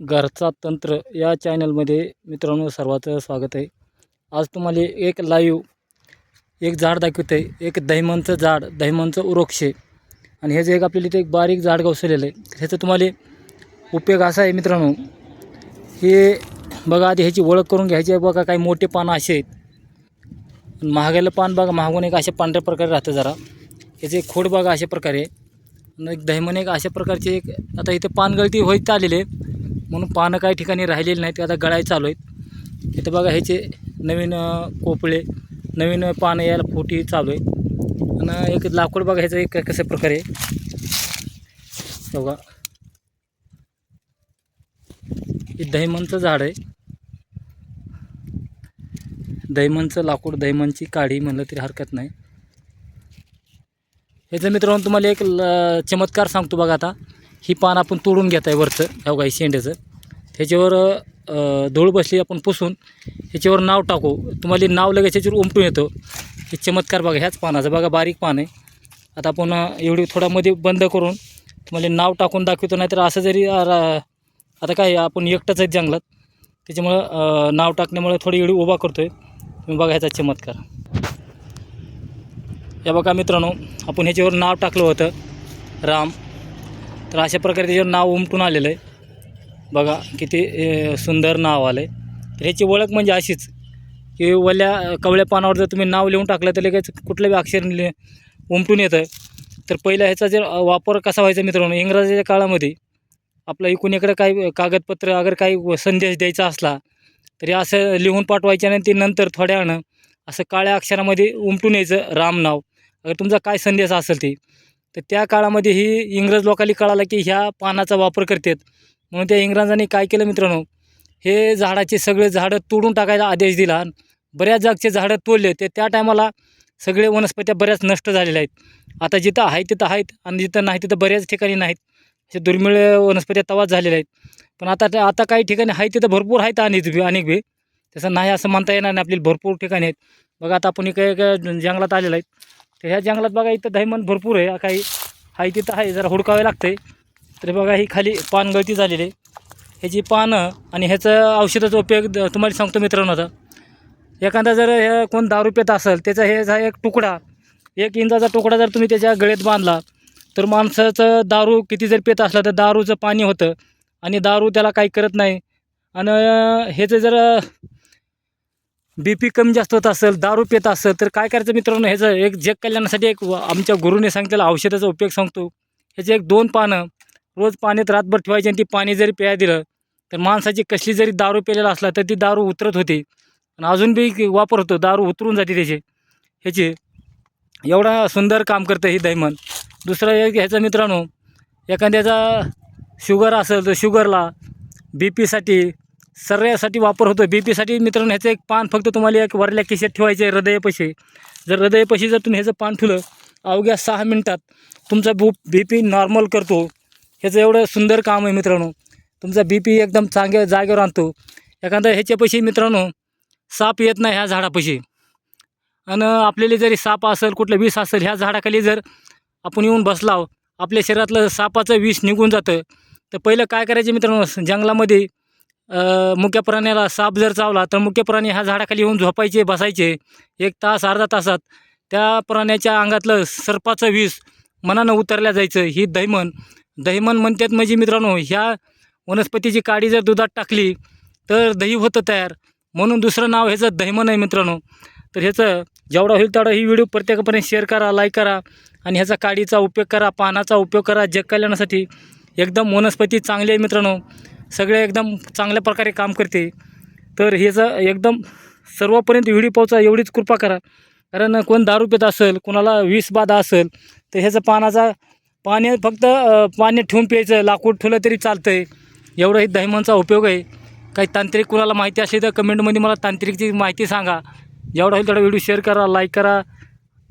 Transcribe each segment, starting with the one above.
घरचा तंत्र या चॅनलमध्ये मित्रांनो सर्वांचं स्वागत आहे. आज तुम्हाला एक लाईव्ह एक झाड दाखवत आहे एक दहिमनचं झाड दहिमनचं वृक्ष. आहे आणि हे जे एक आपल्याला इथे एक बारीक झाड गवसलेलं आहे ह्याचा तुम्हाला उपयोग असा आहे मित्रांनो हे बघा आधी ह्याची ओळख करून घ्यायची आहे. बघा काही मोठे पानं असे आहेत. महागायला पान बघा महागून एक अशा पांढऱ्या प्रकारे राहतं जरा. ह्याचे एक खोड बघा अशा प्रकारे. एक दहिमन एक अशा प्रकारचे एक आता इथे पानगळती होत आलेले आहे. म्हणून पानं काही ठिकाणी राहिलेली नाहीत आता गळाय चालू आहेत. इथं बघा ह्याचे नवीन कोपळे नवीन पानं यायला फुटी चालू आहे आणि एक लाकूड बघा ह्याचं एक कशा प्रकारे बघा. हे दहिमनचं झाड आहे. दहिमनचं लाकूड दैमनची काढी म्हणलं तरी हरकत नाही. ह्याचं मित्रांनो तुम्हाला एक ल चमत्कार सांगतो बघा आता. ही पान आपण तोडून घेत आहे वरचं ह्या काही शेंड्याचं. त्याच्यावर धूळ बसली आपण पुसून ह्याच्यावर नाव टाकू. तुम्हाला नाव लगेच ह्याच्यावर उमटून येतो. हे चमत्कार बघा ह्याच पानाचं बघा बारीक पान आहे. आता आपण एवढी थोडा मध्ये बंद करून तुम्हाला नाव टाकून दाखवतो नाहीतर असं जरी आता काय आपण एकटंच आहेत जंगलात. त्याच्यामुळं नाव टाकण्यामुळे थोडी एवढी उभा करतो आहे तुम्ही बघा ह्याचा चमत्कार. या बघा मित्रांनो आपण ह्याच्यावर नाव टाकलं होतं. राम. तर अशा प्रकारे त्याचं नाव उमटून आलेलं आहे. बघा किती सुंदर नाव आलं आहे तर ह्याची ओळख म्हणजे अशीच की वल्या कवळ्या पानावर जर तुम्ही नाव लिहून टाकलं तर लगेच कुठलं बी अक्षर लिह उमटून येतं. तर पहिला ह्याचा जर वापर कसा व्हायचा मित्रांनो इंग्रजाच्या काळामध्ये आपलं एकूण इकडं काही कागदपत्र अगर काही व- संदेश द्यायचा असला तरी असं लिहून पाठवायचं आणि ते नंतर थोड्या असं काळ्या अक्षरामध्ये उमटून यायचं राम नाव. अगर तुमचा काय संदेश असेल ते तर त्या काळामध्ये ही इंग्रज लोकांनी कळालं की ह्या पानाचा वापर करतात. म्हणून त्या इंग्रजांनी काय केलं मित्रांनो? हे झाडाचे सगळे झाडं तोडून टाकायचा आदेश दिला. आणि बऱ्याच जागचे झाडं तोडले. ते त्या टायमाला सगळे वनस्पत्या बऱ्याच नष्ट झालेल्या आहेत. आता जिथं आहे तिथं आहेत आणि जिथं नाही तिथं बऱ्याच ठिकाणी नाहीत. असे दुर्मिळ वनस्पत्या तवाच झालेल्या आहेत. पण आता आता काही ठिकाणी आहे तिथं भरपूर आहेत अनेक बी अनेक बी. तसं नाही असं म्हणता येणार नाही. आपल्याला भरपूर ठिकाणी आहेत. बघा आता आपण इकडे जंगलात आलेलं आहेत. तर ह्या जंगलात बघा इथं दहीमन भरपूर आहे. काही हा तिथं आहे जरा हुडकावे लागते. तर बघा ही खाली पानगळती झालेली आहे. ह्याची पानं आणि ह्याचं औषधाचा उपयोग तुम्हाला सांगतो मित्रांनो आता. एखादा जर हे कोण दारू पेत असेल त्याचा ह्याचा एक तुकडा एक इंचाचा तुकडा जर तुम्ही त्याच्या गळ्यात बांधला तर माणसाचं दारू किती जर पित असला तर दारूचं पाणी होतं. आणि दारू त्याला काही करत नाही. आणि ह्याचं जर बी पी कमी जास्त होत असेल दारू पित असेल तर काय करायचं मित्रांनो? ह्याचं एक जग कल्याणासाठी एक आमच्या गुरुने सांगितलेला औषधाचा उपयोग सांगतो. ह्याचे एक दोन पानं रोज पाण्यात रातभर ठेवायची आणि ती पाणी जरी प्याय दिलं तर माणसाची कसली जरी दारू पेलेला असला तर ती दारू उतरत होती. आणि अजून बी वापर होतो दारू उतरून जाते त्याचे. ह्याचे एवढा सुंदर काम करतं ही दैमन दुसरं एक ह्याचं मित्रांनो एखाद्याचा शुगर असेल तर शुगरला बी पीसाठी सर्यासाठी वापर होतो बी पीसाठी मित्रांनो ह्याचं एक पान फक्त तुम्हाला एक वरल्या खिशात ठेवायचं आहे हृदयापाशी जर हृदयापाशी जर तुम्ही ह्याचं पान ठेवलं अवघ्या सहा मिनटात तुमचा बू बी पी नॉर्मल करतो. ह्याचं एवढं सुंदर काम आहे मित्रांनो. तुमचा बी पी एकदम चांगल्या जागेवर आणतो. एखादा ह्याच्यापाशी मित्रांनो साप येत नाही ह्या झाडापाशी आणि आपल्याला जरी साप असेल कुठलं विष असेल ह्या झाडाखाली जर आपण येऊन बसलाव आपल्या शरीरातलं सापाचं विष निघून जातं. तर पहिलं काय करायचं मित्रांनो जंगलामध्ये मुख्य प्राण्याला साप जर चावला तर मुख्य प्राणी ह्या झाडाखाली येऊन झोपायचे बसायचे. एक तास अर्धा तासात त्या प्राण्याच्या अंगातलं सर्पाचं विष मनानं उतरल्या जायचं ही दहिमन. दहिमन म्हणतात म्हणजे मित्रांनो ह्या वनस्पतीची काडी जर दुधात टाकली तर दही होतं तयार. म्हणून दुसरं नाव ह्याचं दहिमन आहे मित्रांनो. तर ह्याचं जेवढा होईल तेवढा ही व्हिडिओ प्रत्येकापर्यंत शेअर करा लाईक करा आणि ह्याचा काडीचा उपयोग करा पानाचा उपयोग करा जग कल्याणासाठी एकदम वनस्पती चांगली आहे मित्रांनो. सगळे एकदम चांगल्या प्रकारे काम करते. तर ह्याचं एकदम सर्वपर्यंत व्हिडिओ पोहोचा एवढीच कृपा करा. कारण कोण दारू पित असेल कोणाला विष बाधा असेल तर ह्याचं पानाचा पाणी फक्त अ, पाण्यात ठेवून प्यायचं लाकूड ठेवलं तरी चालतं आहे एवढं हे दहिमनचा उपयोग आहे. काही तांत्रिक कुणाला माहिती असेल तर कमेंटमध्ये मला तांत्रिकची माहिती सांगा. जेवढा होईल तेवढा व्हिडिओ शेअर करा लाईक करा.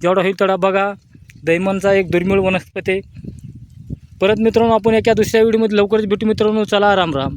जेवढा होईल तेवढा बघा. दैमनचा एक दुर्मिळ वनस्पती. परत मित्रांनो आपण एका दुसऱ्या व्हिडिओमध्ये लवकरच भेटू मित्रांनो. चला राम राम.